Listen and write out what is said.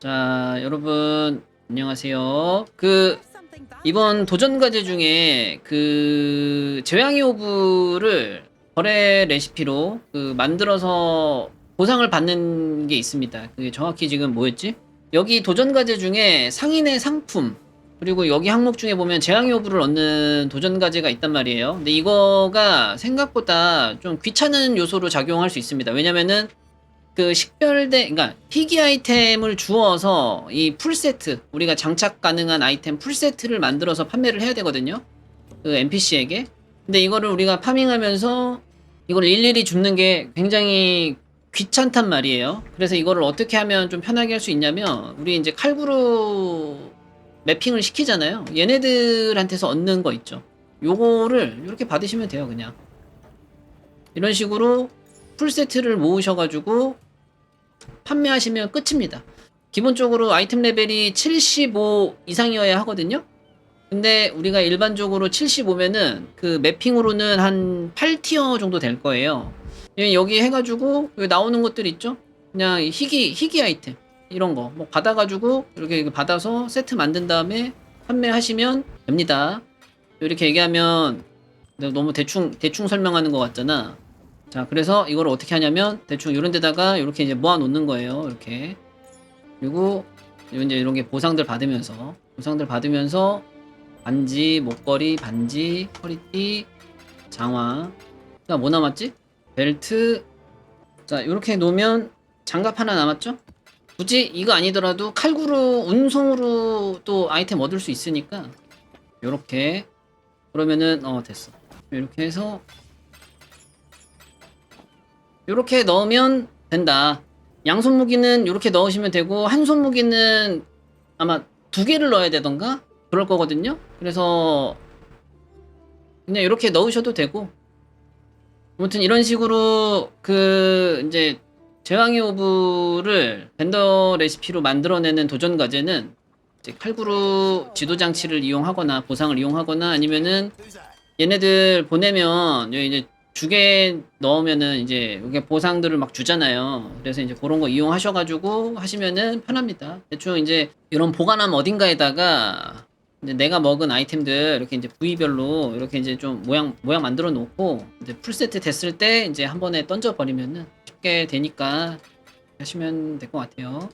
자, 여러분 안녕하세요. 그 이번 도전 과제 중에 그 제왕의 오브를 거래 레시피로 그 만들어서 보상을 받는 게 있습니다. 그게 정확히 지금 뭐였지? 여기 도전 과제 중에 상인의 상품 그리고 여기 항목 중에 보면 제왕의 오브를 얻는 도전 과제가 있단 말이에요. 근데 이거가 생각보다 좀 귀찮은 요소로 작용할 수 있습니다. 왜냐면은 그 식별된 그러니까 희귀 아이템을 주어서 이 풀세트 우리가 장착 가능한 아이템 풀세트를 만들어서 판매를 해야 되거든요. 그 NPC에게. 근데 이거를 우리가 파밍하면서 이걸 일일이 줍는 게 굉장히 귀찮단 말이에요. 그래서 이거를 어떻게 하면 좀 편하게 할 수 있냐면 우리 이제 칼부루 매핑을 시키잖아요. 얘네들한테서 얻는 거 있죠. 요거를 이렇게 받으시면 돼요, 그냥. 이런 식으로 풀세트를 모으셔가지고 판매하시면 끝입니다. 기본적으로 아이템 레벨이 75 이상이어야 하거든요. 근데 우리가 일반적으로 75면은 그 매핑으로는 한 8티어 정도 될 거예요. 예, 여기 해가지고 나오는 것들 있죠? 그냥 이 희귀 희귀 아이템 이런 거 뭐 받아가지고 이렇게 받아서 세트 만든 다음에 판매하시면 됩니다. 이렇게 얘기하면 너무 대충 대충 설명하는 것 같잖아. 자, 그래서 이걸 어떻게 하냐면 대충 이런 데다가 이렇게 이제 모아 놓는 거예요. 이렇게. 그리고 이제 이런 게 보상들 받으면서 보상들 받으면서 반지, 목걸이, 반지, 허리띠, 장화. 자, 뭐 남았지? 벨트. 자, 이렇게 놓으면 장갑 하나 남았죠? 굳이 이거 아니더라도 칼구루 운송으로 또 아이템 얻을 수 있으니까 이렇게 그러면은 어 됐어. 이렇게 해서 이렇게 넣으면 된다. 양손 무기는 이렇게 넣으시면 되고 한 손 무기는 아마 두 개를 넣어야 되던가 그럴 거거든요. 그래서 그냥 이렇게 넣으셔도 되고 아무튼 이런 식으로 그 이제 제왕의 오브를 벤더 레시피로 만들어내는 도전 과제는 이제 칼구루 지도 장치를 이용하거나 보상을 이용하거나 아니면은 얘네들 보내면 이제 주게 넣으면은 이제 이게 보상들을 막 주잖아요. 그래서 이제 그런 거 이용하셔가지고 하시면은 편합니다. 대충 이제 이런 보관함 어딘가에다가 내가 먹은 아이템들 이렇게 이제 부위별로 이렇게 이제 좀 모양 모양 만들어 놓고 이제 풀 세트 됐을 때 이제 한 번에 던져 버리면은 쉽게 되니까 하시면 될 것 같아요.